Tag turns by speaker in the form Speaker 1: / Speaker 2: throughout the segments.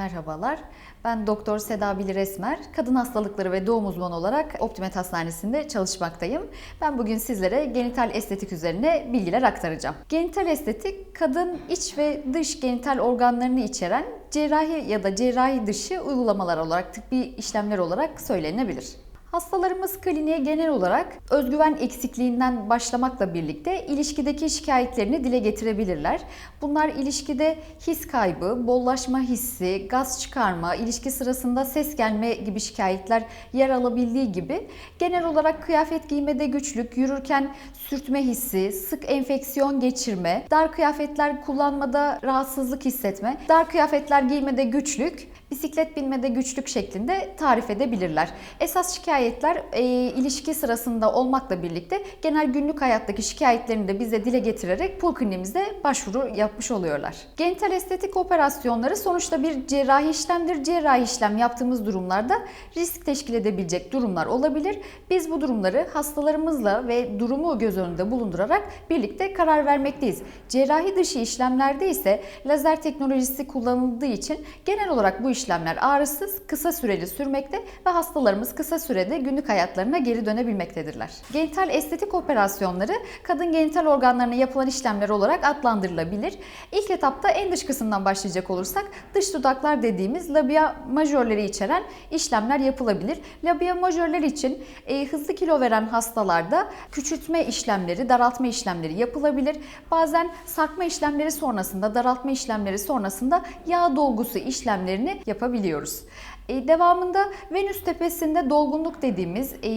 Speaker 1: Merhabalar. Ben Doktor Seda Bilir Esmer. Kadın hastalıkları ve doğum uzmanı olarak Optimet Hastanesi'nde çalışmaktayım. Ben bugün sizlere genital estetik üzerine bilgiler aktaracağım. Genital estetik, kadın iç ve dış genital organlarını içeren cerrahi ya da cerrahi dışı uygulamalar olarak, tıbbi işlemler olarak söylenebilir. Hastalarımız kliniğe genel olarak özgüven eksikliğinden başlamakla birlikte ilişkideki şikayetlerini dile getirebilirler. Bunlar ilişkide his kaybı, bollaşma hissi, gaz çıkarma, ilişki sırasında ses gelme gibi şikayetler yer alabildiği gibi genel olarak kıyafet giymede güçlük, yürürken sürtme hissi, sık enfeksiyon geçirme, dar kıyafetler kullanmada rahatsızlık hissetme, dar kıyafetler giymede güçlük, bisiklet binmede güçlük şeklinde tarif edebilirler. Esas şikayetler e, ilişki sırasında olmakla birlikte genel günlük hayattaki şikayetlerini de bize dile getirerek pul kliniğimizde başvuru yapmış oluyorlar. Genital estetik operasyonları sonuçta bir cerrahi işlemdir. Cerrahi işlem yaptığımız durumlarda risk teşkil edebilecek durumlar olabilir. Biz bu durumları hastalarımızla ve durumu göz önünde bulundurarak birlikte karar vermekteyiz. Cerrahi dışı işlemlerde ise lazer teknolojisi kullanıldığı için genel olarak bu işlemler ağrısız, kısa süreli sürmekte ve hastalarımız kısa sürede günlük hayatlarına geri dönebilmektedirler. Genital estetik operasyonları kadın genital organlarına yapılan işlemler olarak adlandırılabilir. İlk etapta en dış kısımdan başlayacak olursak dış dudaklar dediğimiz labia majörleri içeren işlemler yapılabilir. Labia majörler için e, hızlı kilo veren hastalarda küçültme işlemleri, daraltma işlemleri yapılabilir. Bazen sarkma işlemleri sonrasında, daraltma işlemleri sonrasında yağ dolgusu işlemlerini yapabiliyoruz. E, devamında Venüs tepesinde dolgunluk dediğimiz e,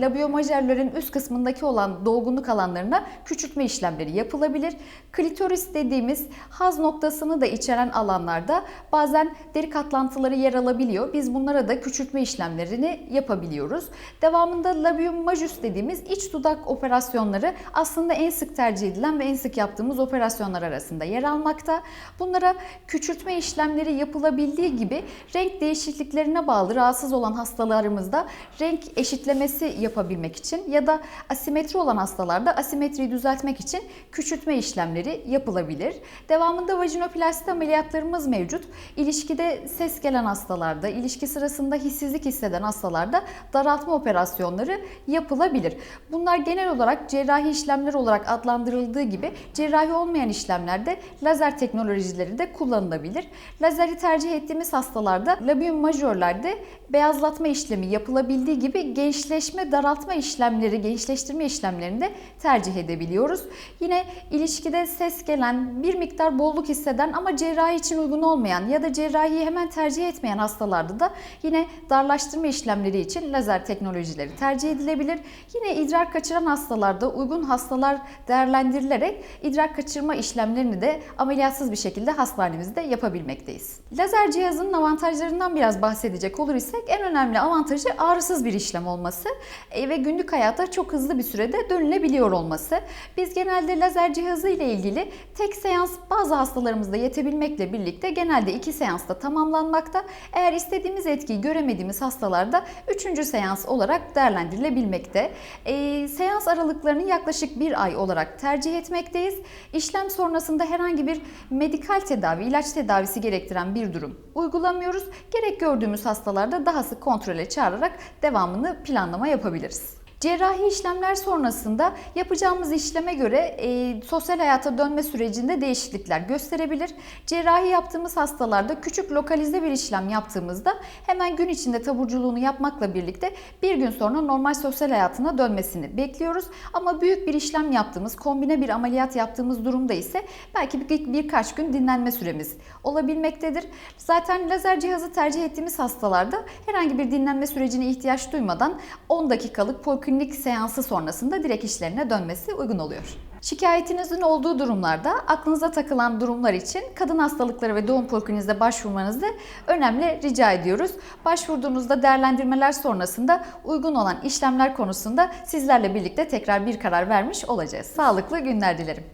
Speaker 1: labiomajörlerin üst kısmındaki olan dolgunluk alanlarına küçültme işlemleri yapılabilir. Klitoris dediğimiz haz noktasını da içeren alanlarda bazen deri katlantıları yer alabiliyor. Biz bunlara da küçültme işlemlerini yapabiliyoruz. Devamında labium majus dediğimiz iç dudak operasyonları aslında en sık tercih edilen ve en sık yaptığımız operasyonlar arasında yer almakta. Bunlara küçültme işlemleri yapılabildiği gibi renk değişikliklerine bağlı rahatsız olan hastalarımızda renk eşitlemesi yapabilmek için ya da asimetri olan hastalarda asimetriyi düzeltmek için küçültme işlemleri yapılabilir. Devamında vajinoplasti ameliyatlarımız mevcut. İlişkide ses gelen hastalarda, ilişki sırasında hissizlik hisseden hastalarda daraltma operasyonları yapılabilir. Bunlar genel olarak cerrahi işlemler olarak adlandırıldığı gibi cerrahi olmayan işlemlerde lazer teknolojileri de kullanılabilir. Lazeri tercih ettiğimiz hastalarda labium majörlerde beyazlatma işlemi yapılabildiği gibi gençleşme daraltma işlemleri, gençleştirme işlemlerini de tercih edebiliyoruz. Yine ilişkide ses gelen, bir miktar bolluk hisseden ama cerrahi için uygun olmayan ya da cerrahiyi hemen tercih etmeyen hastalarda da yine darlaştırma işlemleri için lazer teknolojileri tercih edilebilir. Yine idrar kaçıran hastalarda uygun hastalar değerlendirilerek idrar kaçırma işlemlerini de ameliyatsız bir şekilde hastanemizde yapabilmekteyiz. Lazer cihazının avantajlarından biraz bahsedecek olur isek en önemli avantajı ağrısız bir işlem olması ve günlük hayata çok hızlı bir sürede dönülebiliyor olması. Biz genelde lazer cihazı ile ilgili tek seans bazı hastalarımızda yetebilmekle birlikte genelde iki seansta tamamlanmakta. Eğer istediğimiz etkiyi göremediğimiz hastalarda üçüncü seans olarak değerlendirilebilmekte. E, seans aralıklarını yaklaşık bir ay olarak tercih etmekteyiz. İşlem sonrasında herhangi bir medikal tedavi, ilaç tedavisi gerektiren bir durum uygulamıyoruz. Gerek gördüğümüz hastalarda daha sık kontrole çağırarak devamını planlama yapabiliriz. Cerrahi işlemler sonrasında yapacağımız işleme göre e, sosyal hayata dönme sürecinde değişiklikler gösterebilir. Cerrahi yaptığımız hastalarda küçük lokalize bir işlem yaptığımızda hemen gün içinde taburculuğunu yapmakla birlikte bir gün sonra normal sosyal hayatına dönmesini bekliyoruz. Ama büyük bir işlem yaptığımız, kombine bir ameliyat yaptığımız durumda ise belki bir, birkaç gün dinlenme süremiz olabilmektedir. Zaten lazer cihazı tercih ettiğimiz hastalarda herhangi bir dinlenme sürecine ihtiyaç duymadan 10 dakikalık poliklinik seansı sonrasında direkt işlerine dönmesi uygun oluyor. Şikayetinizin olduğu durumlarda aklınıza takılan durumlar için kadın hastalıkları ve doğum polikliniğinize başvurmanızı önemli rica ediyoruz. Başvurduğunuzda değerlendirmeler sonrasında uygun olan işlemler konusunda sizlerle birlikte tekrar bir karar vermiş olacağız. Sağlıklı günler dilerim.